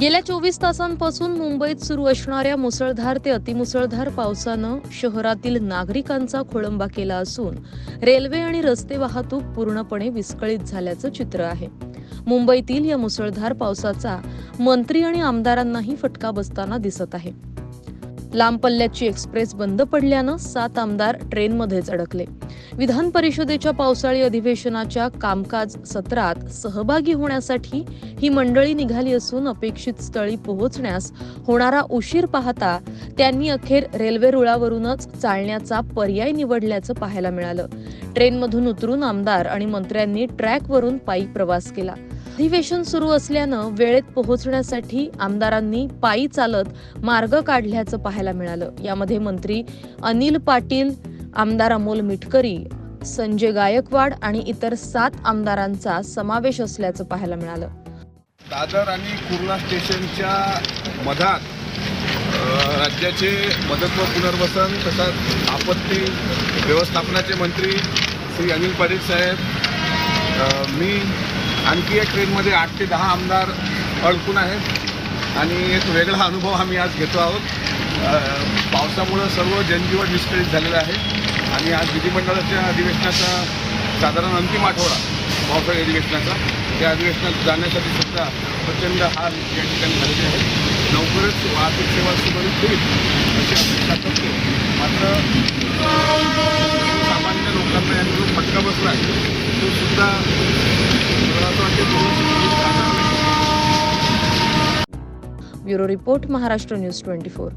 गेल्या चोवीस तासांपासून मुंबईत सुरू असणाऱ्या मुसळधार ते अतिमुसळधार पावसानं शहरातील नागरिकांचा खोळंबा केला असून रेल्वे आणि रस्ते वाहतूक पूर्णपणे विस्कळीत झाल्याचं चित्र आहे. मुंबईतील या मुसळधार पावसाचा मंत्री आणि आमदारांनाही फटका बसताना दिसत आहे. लांब पल्ल्याची एक्सप्रेस बंद पडल्यानं सात आमदार ट्रेनमध्येच अडकले. विधान परिषदेच्या पावसाळी अधिवेशनाच्या कामकाज सत्रात सहभागी होण्यासाठी ही मंडळी निघाली असून अपेक्षित स्थळी पोहोचण्यास होणारा उशीर पाहता त्यांनी अखेर रेल्वे रुळावरूनच चालण्याचा पर्याय निवडल्याचं पाहायला मिळालं. ट्रेनमधून उतरून आमदार आणि मंत्र्यांनी ट्रॅकवरून पायी प्रवास केला. अधिवेशन सुरू असल्यानं वेळेत पोहोचण्यासाठी आमदारांनी पायी चालत मार्ग काढल्याचं पाहायला मिळालं. यामध्ये मंत्री अनिल पाटील आमदार अमोल मिटकरी संजय गायकवाड आणि इतर सात आमदारांचा समावेश असल्याचं पाहायला मिळालं. दादर आणि कुर्ला स्टेशनच्या मधात राज्याचे मदत व पुनर्वसन तसंच आपत्ती व्यवस्थापनाचे मंत्री श्री अनिल पाटील साहेब मी आणखी एक ट्रेनमध्ये आठ ते दहा आमदार अडकून आहेत आणि एक वेगळा अनुभव आम्ही आज घेतो आहोत. पावसामुळं सर्व जनजीवन विस्कळीत झालेलं आहे. आणि आज विधिमंडळाच्या अधिवेशनाचा साधारण अंतिम आठवडा पावसाळी अधिवेशनाचा. त्या अधिवेशनात जाण्यासाठी सुद्धा प्रचंड हाल या ठिकाणी झालेले आहेत. लवकरच वाहतूक सेवा सुरळीत होईल अशी अपेक्षा करतो मात्र सामान्य लोकांना यांनी जो फटका बसला आहे. तो सुद्धा bureau report Maharashtra news twenty four.